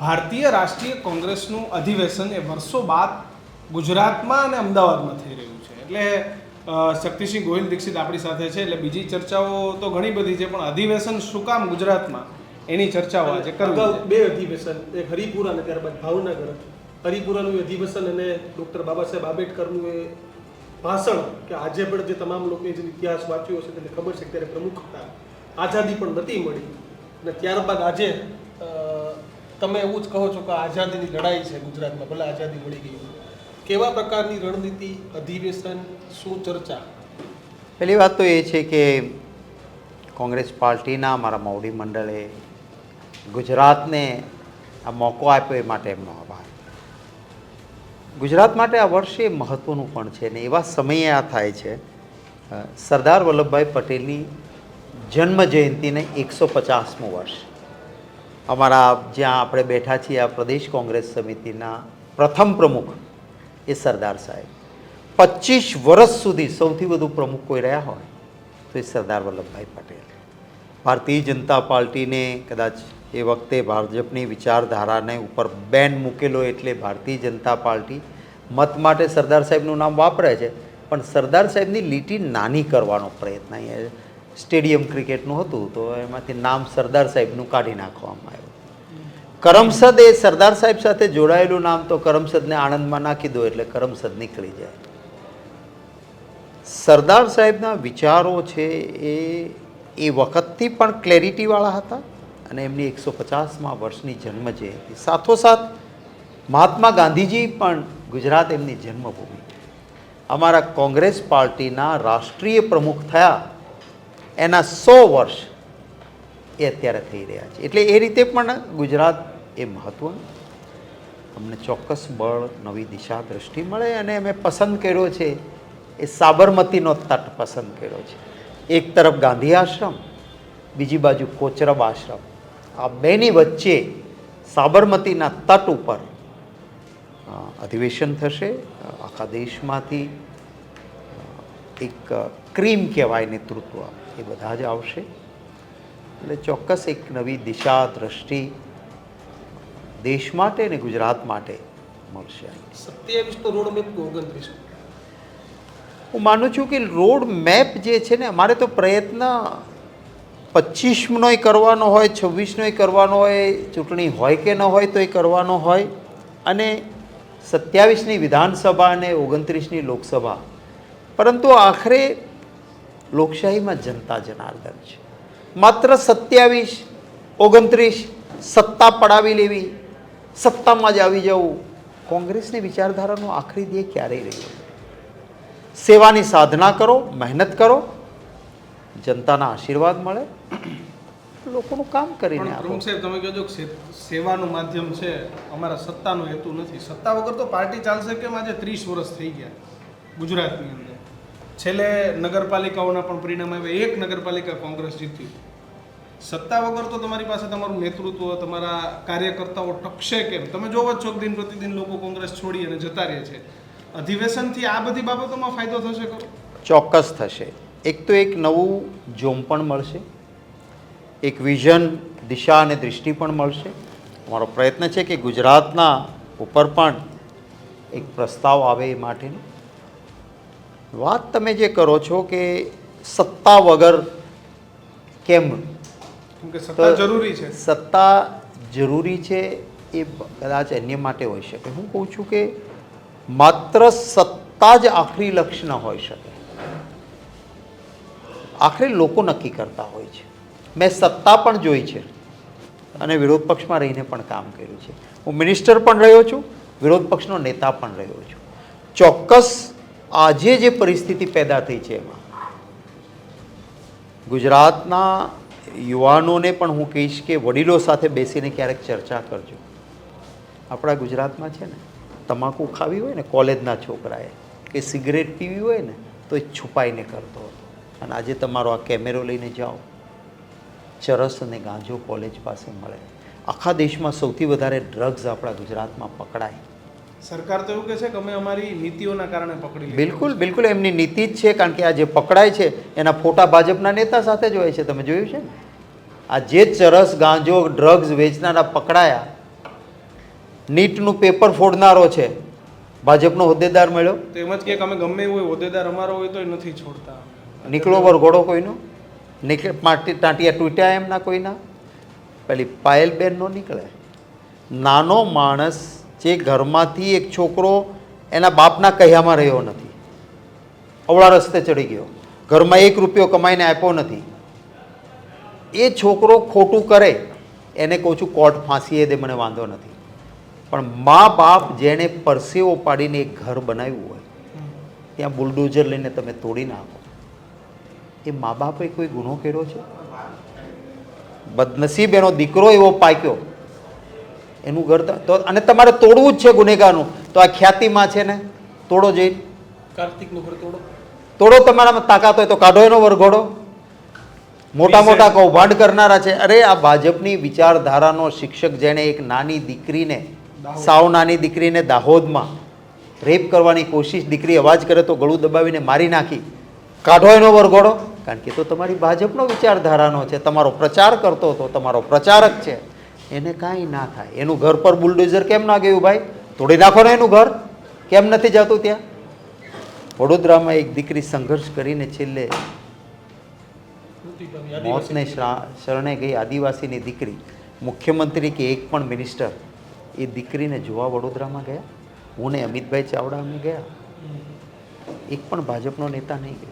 ભારતીય રાષ્ટ્રીય કોંગ્રેસનું અધિવેશન એ વર્ષો બાદ ગુજરાતમાં અને અમદાવાદમાં થઈ રહ્યું છે. એટલે શક્તિસિંહ ગોહિલ દીક્ષિત આપણી સાથે છે. એટલે બીજી ચર્ચાઓ તો ઘણી બધી છે પણ અધિવેશન શું કામ ગુજરાતમાં? એની ચર્ચાઓ આજે કરવી. બે અધિવેશન એક હરિપુરા અને ત્યારબાદ ભાવનગર હરિપુરાનું અધિવેશન અને ડૉક્ટર બાબા સાહેબ આંબેડકરનું એ ભાષણ કે આજે પણ જે તમામ લોકોએ જે ઇતિહાસ વાંચ્યો હશે તેને ખબર છે ત્યારે પ્રમુખ હતા આઝાદી પણ નથી મળી. અને ત્યારબાદ આજે તમે એવું જ કહો છો કે આઝાદીની લડાઈ છે ગુજરાતમાં, ભલે આઝાદી મળી ગઈ કેવા પ્રકારની રણનીતિ, અધિવેશન, શું ચર્ચા? પહેલી વાત તો એ છે કે કોંગ્રેસ પાર્ટીના મારા મોવડી મંડળે ગુજરાતને આ મોકો આપ્યો એ માટે એમનો આભાર. ગુજરાત માટે આ વર્ષે મહત્ત્વનું પણ છે ને એવા સમયે આ થાય છે. સરદાર વલ્લભભાઈ પટેલની જન્મ જયંતિને એકસો પચાસમું વર્ષ. અમારા જ્યાં આપણે બેઠા છીએ આ પ્રદેશ કોંગ્રેસ સમિતિના પ્રથમ પ્રમુખ એ સરદાર સાહેબ. પચીસ વર્ષ સુધી સૌથી વધુ પ્રમુખ કોઈ રહ્યા હોય તો એ સરદાર વલ્લભભાઈ પટેલ. ભારતીય જનતા પાર્ટીને કદાચ એ વખતે ભાજપની વિચારધારાને ઉપર બેન મૂકેલો એટલે ભારતીય જનતા પાર્ટી મત માટે સરદાર સાહેબનું નામ વાપરે છે. પણ સરદાર સાહેબની લીટી નાની કરવાનો પ્રયત્ન અહીંયા સ્ટેડિયમ ક્રિકેટનું હતું, તો એમાંથી નામ સરદાર સાહેબનું કાઢી નાખવામાં આવ્યું. કરમસદ એ સરદાર સાહેબ સાથે જોડાયેલું નામ તો કરમસદને આણંદમાં નાખી દો એટલે કરમસદ નીકળી જાય. સરદાર સાહેબના વિચારો છે એ એ વખતથી પણ ક્લેરિટીવાળા હતા અને એમની એકસો પચાસમાં વર્ષની જન્મ જયંતિ સાથોસાથ મહાત્મા ગાંધીજી પણ ગુજરાત એમની જન્મભૂમિ. અમારા કોંગ્રેસ પાર્ટીના રાષ્ટ્રીય પ્રમુખ થયા. એના સો વર્ષ એ અત્યારે થઈ રહ્યા છે. એટલે એ રીતે પણ ગુજરાત એ મહત્ત્વનું અમને ચોક્કસ બળ, નવી દિશા દ્રષ્ટિ મળે અને અમે પસંદ કર્યો છે, એ સાબરમતીનો તટ પસંદ કર્યો છે. એક તરફ ગાંધી આશ્રમ, બીજી બાજુ કોચરબ આશ્રમ. આ બેની વચ્ચે સાબરમતીના તટ ઉપર અધિવેશન થશે. આખા દેશમાંથી એક ક્રીમ કહેવાય નેતૃત્વ. એ બધા જ આવશે. એટલે ચોક્કસ એક નવી દિશા દ્રષ્ટિ દેશ માટે અને ગુજરાત માટે મળશે સત્યાવીસનો રોડ મેપ ઓગણત્રીસ હું માનું છું કે રોડ મેપ જે છે ને અમારે તો પ્રયત્ન પચીસનોય કરવાનો હોય છવ્વીસનોય કરવાનો હોય ચૂંટણી હોય કે ન હોય તો એ કરવાનો હોય. અને સત્યાવીસની વિધાનસભા અને ઓગણત્રીસની લોકસભા પરંતુ આખરે લોકશાહીમાં જનતા જનાર્દન છે. માત્ર સત્યાવીસ ઓગણત્રીસ સત્તા પડાવી લેવી સત્તામાં જ આવી જવું કોંગ્રેસની વિચારધારાનો આખરી દેહ ક્યારેય રહ્યો સેવાની સાધના કરો મહેનત કરો જનતાના આશીર્વાદ મળે લોકોનું કામ કરીને આપો. સાહેબ તમે કહો સેવાનું માધ્યમ છે અમારા સત્તાનો હેતુ નથી. સત્તા વગર તો પાર્ટી ચાલશે કેમ? આજે ત્રીસ વર્ષ થઈ ગયા. ગુજરાતની અંદર. છેલ્લે નગરપાલિકાઓના પણ પરિણામ આવ્યા. એક નગરપાલિકા કોંગ્રેસ જીતી સત્તા વગર તો તમારી પાસે તમારું નેતૃત્વ, તમારા કાર્યકર્તાઓ ટકશે કેમ? તમે જોવો જ છો દિન પ્રતિદિન લોકો કોંગ્રેસ છોડી અને જતા રહે છે. અધિવેશનથી આ બધી બાબતોમાં ફાયદો થશે ખરો? ચોક્કસ થશે. એક તો એક નવું જોમ પણ મળશે. એક વિઝન, દિશા અને દૃષ્ટિ પણ મળશે. અમારો પ્રયત્ન છે કે ગુજરાતના ઉપર પણ એક પ્રસ્તાવ આવે એ માટેની. વાત તમે જે કરો છો કે સત્તા વગર કેમ? સત્તા જરૂરી છે. સત્તા જરૂરી છે એ કદાચ અન્ય માટે હોઈ શકે. હું કહું છું કે માત્ર સત્તા જ આખરી લક્ષ્ય ન હોઈ શકે. આખરે લોકો નક્કી કરતા હોય છે. મેં સત્તા પણ જોઈ છે અને વિરોધ પક્ષમાં રહીને પણ કામ કર્યું છે. હું મિનિસ્ટર પણ રહ્યો છું વિરોધ પક્ષનો નેતા પણ રહ્યો છું. ચોક્કસ આજે જે પરિસ્થિતિ પેદા થઈ છે એમાં, ગુજરાતના યુવાનોને પણ હું કહીશ કે વડીલો સાથે બેસીને ક્યારેક ચર્ચા કરજો. આપણા ગુજરાતમાં છે ને, તમાકુ ખાવી હોય ને, કોલેજના છોકરાએ, કે સિગરેટ પીવી હોય ને, તો એ છુપાઈને કરતો હતો. અને આજે તમારો આ કેમેરો લઈને જાઓ. ચરસ અને ગાંજો કોલેજ પાસે મળે. આખા દેશમાં સૌથી વધારે ડ્રગ્સ આપણા ગુજરાતમાં પકડાય. સરકાર તો એવું કહે છે કે અમે અમારી નીતિઓના કારણે પકડી બિલકુલ બિલકુલ એમની નીતિ જ છે કારણ કે આ જે પકડાય છે એના ફોટા ભાજપના નેતા સાથે જ હોય છે. તમે જોયું છે? આ જે ચરસ ગાંજો ડ્રગ્સ વેચનારા પકડાયા નીટનું પેપર ફોડનારો છે. ભાજપનો હોદ્દેદાર મળ્યો. તો એમ જ કે અમે ગમે એવું હોય હોદ્દેદાર અમારો હોય તો નથી છોડતા. નીકળો વરઘોડો કોઈનો? નીકળે પાટી ટાંટિયા તૂટ્યા એમના કોઈના? પેલી પાયલબેન નો નીકળે. નાનો માણસ જે ઘરમાંથી એક છોકરો એના બાપના કહ્યામાં રહ્યો નથી. અવળા રસ્તે ચડી ગયો. ઘરમાં એક રૂપિયો કમાઈને આપ્યો નથી. એ છોકરો ખોટું કરે, એને કહું છું, કોર્ટ ફાંસીએ દે, મને વાંધો નથી. પણ મા બાપ જેણે પરસેવો પાડીને એક ઘર બનાવ્યું હોય, ત્યાં બુલડોઝર લઈને તમે તોડી નાખો. એ મા બાપે કોઈ ગુનો કર્યો છે? બદનસીબ એનો દીકરો એવો પાક્યો. એનું ઘર તો અને તમારે તોડવું જ છે ગુનેગારનું. તો આ ખ્યાતિમાં છે ને તોડો જઈ કાર્તિકનું ઘર તોડો. તોડો તમારામાં તાકાત હોય તો કાઢો એનો વરઘોડો. મોટા મોટા કૌભાંડ કરનારા છે. અરે આ ભાજપની વિચારધારાનો શિક્ષક જેણે એક નાની દીકરીને સાવ નાની દીકરીને દાહોદમાં રેપ કરવાની કોશિશ દીકરી અવાજ કરે તો ગળું દબાવીને મારી નાખી. કાઢો એનો વરઘોડો. કારણ કે તો તમારી ભાજપનો વિચારધારાનો છે. તમારો પ્રચાર કરતો હતો તમારો પ્રચારક છે. એને કાંઈ ના થાય. એનું ઘર પર બુલડોઝર કેમ ના ગયું ભાઈ? તોડી નાખો ને એનું ઘર. કેમ નથી જતું ત્યાં? વડોદરામાં એક દીકરી સંઘર્ષ કરીને છેલ્લે મોતને શ્રા- શરણે ગઈ આદિવાસીની દીકરી. મુખ્યમંત્રી કે એક પણ મિનિસ્ટર. એ દીકરીને જોવા વડોદરામાં ગયા? હું ને અમિતભાઈ ચાવડા અમે ગયા? એક પણ ભાજપનો નેતા નહીં ગયો.